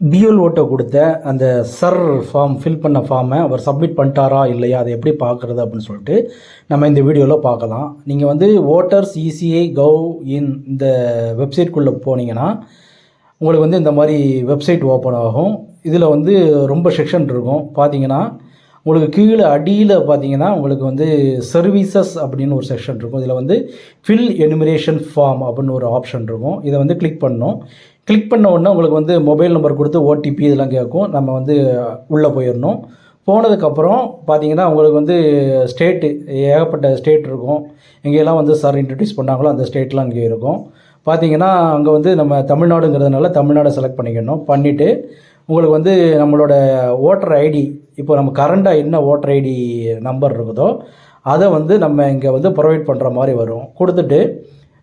பிஎல்ஓட்ட கொடுத்த அந்த sir form fill பண்ண ஃபார்மை அவர் சப்மிட் பண்ணிட்டாரா இல்லையா? அதை எப்படி பார்க்குறது அப்படின்னு சொல்லிட்டு நம்ம இந்த வீடியோவில் பார்க்கலாம். நீங்கள் வந்து ஓட்டர்ஸ் இசிஐ கவ் இன் இந்த வெப்சைட்குள்ளே போனீங்கன்னா உங்களுக்கு வந்து இந்த மாதிரி வெப்சைட் ஓப்பன் ஆகும். இதில் வந்து ரொம்ப செக்ஷன் இருக்கும். பார்த்தீங்கன்னா உங்களுக்கு கீழே அடியில் பார்த்தீங்கன்னா உங்களுக்கு வந்து சர்வீசஸ் அப்படின்னு ஒரு செக்ஷன் இருக்கும். இதில் வந்து ஃபில் எனுமரேஷன் ஃபார்ம் அப்படின்னு ஒரு ஆப்ஷன் இருக்கும். இதை வந்து கிளிக் பண்ணணும். கிளிக் பண்ண உடனே உங்களுக்கு வந்து மொபைல் நம்பர் கொடுத்து ஓடிபி இதெல்லாம் கேட்கும். நம்ம வந்து உள்ளே போயிடணும் போனதுக்கப்புறம் பார்த்தீங்கன்னா உங்களுக்கு வந்து ஸ்டேட்டு ஏகப்பட்ட ஸ்டேட் இருக்கும். எங்கெல்லாம் வந்து சார் இன்ட்ரடியூஸ் பண்ணாங்களோ அந்த ஸ்டேட்லாம் இங்கே இருக்கும். பார்த்தீங்கன்னா அங்கே வந்து நம்ம தமிழ்நாடுங்கிறதுனால தமிழ்நாடை செலக்ட் பண்ணிக்கணும். பண்ணிவிட்டு உங்களுக்கு வந்து நம்மளோட ஓட்டர் ஐடி இப்போ நம்ம கரண்ட்டாக என்ன ஓட்டர் ஐடி நம்பர் இருக்குதோ அதை வந்து நம்ம இங்கே வந்து ப்ரொவைட் பண்ணுற மாதிரி வரும். கொடுத்துட்டு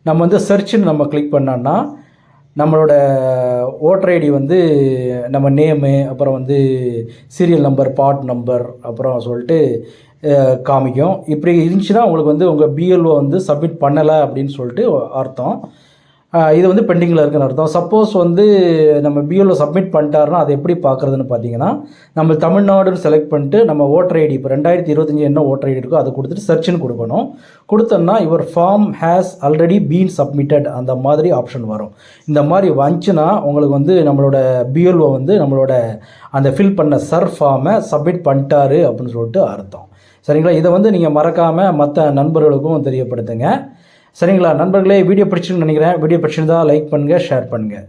நம்ம வந்து சர்ச்சுன்னு நம்ம கிளிக் பண்ணோன்னா நம்மளோட ஓட்டர் ஐடி வந்து நம்ம நேமு அப்புறம் வந்து சீரியல் நம்பர் பார்ட் நம்பர் அப்புறம் சொல்லிட்டு காமிக்கும். இப்படி இருந்துச்சுன்னா உங்களுக்கு வந்து உங்கள் பிஎல்ஓ வந்து சப்மிட் பண்ணலை அப்படின்னு சொல்லிட்டு அர்த்தம். இது வந்து பெண்டிங்கில் இருக்குன்னு அர்த்தம். சப்போஸ் வந்து நம்ம பிஎல்ஓ சப்மிட் பண்ணிட்டாருன்னா அதை எப்படி பார்க்குறதுன்னு பார்த்தீங்கன்னா நம்ம தமிழ்நாடுன்னு செலக்ட் பண்ணிட்டு நம்ம ஓட்டர் ஐடி இப்போ ரெண்டாயிரத்தி இருபத்தஞ்சி என்ன ஓட்டர் ஐடி இருக்கோ அதை கொடுத்துட்டு சர்ச்சுன்னு கொடுக்கணும். கொடுத்தோம்னா இவர் form has already been submitted அந்த மாதிரி ஆப்ஷன் வரும். இந்த மாதிரி வந்துச்சுன்னா உங்களுக்கு வந்து நம்மளோட பிஎல்ஓ வந்து நம்மளோட அந்த ஃபில் பண்ண சர் ஃபார்மை சப்மிட் பண்ணிட்டாரு அப்படின்னு சொல்லிட்டு அர்த்தம். சரிங்களா? இதை வந்து நீங்கள் மறக்காமல் மற்ற நண்பர்களுக்கும் தெரியப்படுத்துங்க. சரிங்களா? நண்பர்களே வீடியோ பிடிச்சிருன்னு நினைக்கிறேன். வீடியோ பிடிச்சிருந்தா லைக் பண்ணுங்கள் ஷேர் பண்ணுங்கள்